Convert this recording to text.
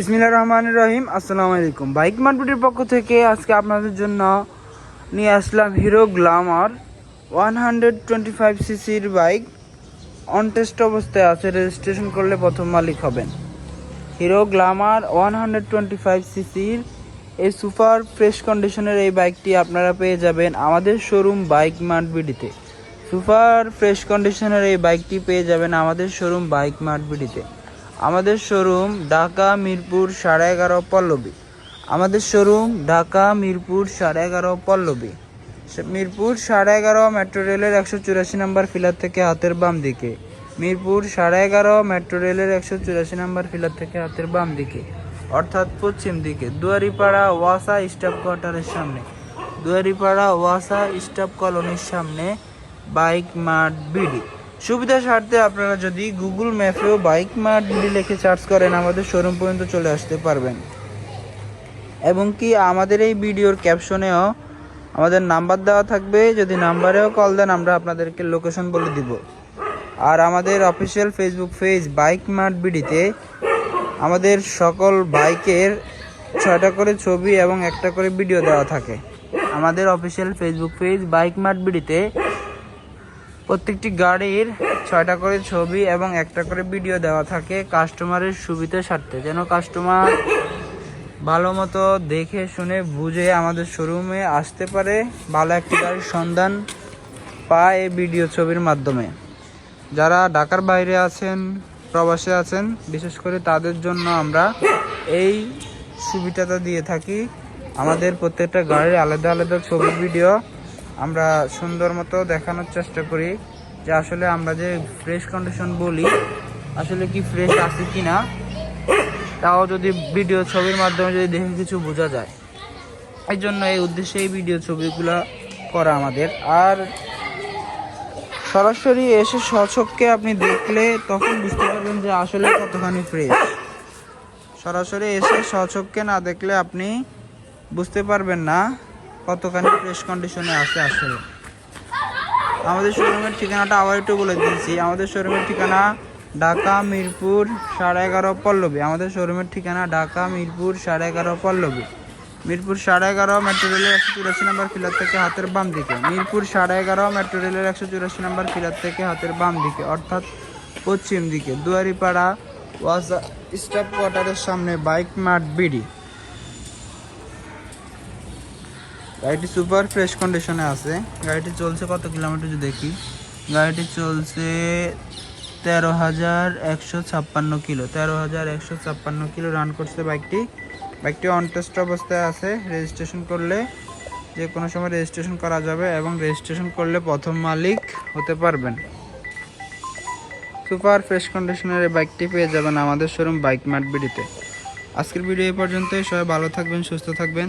ইসমিল্লা রহমান রহিম, আসসালামু আলাইকুম। বাইক মার্কেটের পক্ষ থেকে আজকে আপনাদের জন্য নিয়ে আসলাম Hero Glamour one hundred twenty five সিসির বাইক। অন টেস্ট অবস্থায় আছে, রেজিস্ট্রেশন করলে প্রথম মালিক হবেন। Hero Glamour one hundred twenty five সিসির এই সুপার ফ্রেশ কন্ডিশনের এই বাইকটি আপনারা পেয়ে যাবেন আমাদের শোরুম বাইক মার্ট বিডিতে। সুপার ফ্রেশ কন্ডিশনের এই বাইকটি পেয়ে যাবেন আমাদের শোরুম বাইক মার্ট বিডিতে। আমাদের শোরুম ঢাকা, মিরপুর, সাড়ে এগারো, পল্লবী। আমাদের শোরুম ঢাকা, মিরপুর, সাড়ে এগারো, পল্লবী। মিরপুর, সাড়ে এগারো, মেট্রো রেলের একশো চুরাশি নম্বর ফিলার থেকে হাতের বাম দিকে। মিরপুর, সাড়ে এগারো, মেট্রো রেলের একশো চুরাশি নম্বর ফিলার থেকে হাতের বাম দিকে। অর্থাৎ পশ্চিম দিকে, দুয়ারিপাড়া, ওয়াসা স্টাফ কোয়ার্টারের সামনে। দুয়ারিপাড়া, ওয়াসা স্টাফ কলোনির সামনে বাইক মাঠ, বিডি। সুবিধা স্বার্থে আপনারা যদি গুগল ম্যাপেও বাইক মার্ট লিখে সার্চ করেন, আমাদের শোরুম পর্যন্ত চলে আসতে পারবেন। এবং কি আমাদের এই ভিডিওর ক্যাপশনেও আমাদের নাম্বার দেওয়া থাকবে, যদি নাম্বারেও কল দেন, আমরা আপনাদেরকে লোকেশন বলে দিব। আর আমাদের official Facebook page Bike Mart বিডিতে আমাদের সকল বাইকের ছয়টা করে ছবি এবং একটা করে ভিডিও দেওয়া থাকে। আমাদের official Facebook page Bike Mart বিডিতে প্রত্যেকটি গাড়ির ছয়টা করে ছবি এবং একটা করে ভিডিও দেওয়া থাকে কাস্টমারের সুবিধা স্বার্থে যেন কাস্টমার ভালো মতো দেখে, শুনে, বুঝে আমাদের শোরুমে আসতে পারে, ভালো একটি গাড়ির সন্ধান পায় এই ভিডিও ছবির মাধ্যমে। যারা ঢাকার বাইরে আছেন, প্রবাসে আছেন, বিশেষ করে তাদের জন্য আমরা এই সুবিধাটা দিয়ে থাকি। আমাদের প্রত্যেকটা গাড়ির আলাদা আলাদা ছবি ভিডিও আমরা সুন্দর মতো দেখানোর চেষ্টা করি যে আসলে আমরা যে ফ্রেশ কন্ডিশন বলি, আসলে কি ফ্রেশ আছে কি না তাও যদি ভিডিও ছবির মাধ্যমে যদি দেখে কিছু বোঝা যায়। এই জন্য এই উদ্দেশ্যে এই ভিডিও ছবিগুলো করা আমাদের। আর সরাসরি এসে সচককে আপনি দেখলে তখন বুঝতে পারবেন যে আসলে কতখানি ফ্রেশ সরাসরি এসে সচককে না দেখলে আপনি বুঝতে পারবেন না কতখানি ফ্রেশ কন্ডিশনে আছে আসলে? আমাদের শোরুমের ঠিকানাটা আবার একটু বলে দিয়েছি আমাদের শোরুমের ঠিকানা ঢাকা, মিরপুর, সাড়ে এগারো পল্লবী। আমাদের শোরুমের ঠিকানা ঢাকা, মিরপুর, সাড়ে এগারো পল্লবী। মিরপুর সাড়ে এগারো মেট্রো রেলের একশো চুরাশি নম্বর ফিলার থেকে হাতের বাম দিকে। মিরপুর সাড়ে এগারো মেট্রো রেলের একশো চুরাশি নম্বর ফিলার থেকে হাতের বাম দিকে, অর্থাৎ পশ্চিম দিকে। দুয়ারিপাড়া ওয়াজা স্টাফ কোয়ার্টারের সামনে বাইক মাঠ বিডি। গাড়িটি সুপার ফ্রেশ কন্ডিশনে আছে। গাড়িটি চলছে কত কিলোমিটার দেখি? গাড়িটি চলছে তেরো হাজার একশো ছাপ্পান্ন কিলো। তেরো হাজার একশো ছাপ্পান্ন কিলো রান করছে বাইকটি। বাইকটি অন টেস্ট অবস্থায় আছে। রেজিস্ট্রেশন করলে যে কোনো সময় রেজিস্ট্রেশন করা যাবে এবং রেজিস্ট্রেশন করলে প্রথম মালিক হতে পারবেন। সুপার ফ্রেশ কন্ডিশনের বাইকটি পেয়ে যাবেন আমাদের শোরুম বাইক মার্ট বিডিতে। আজকের ভিডিও এই পর্যন্তই। সবাই ভালো থাকবেন, সুস্থ থাকবেন।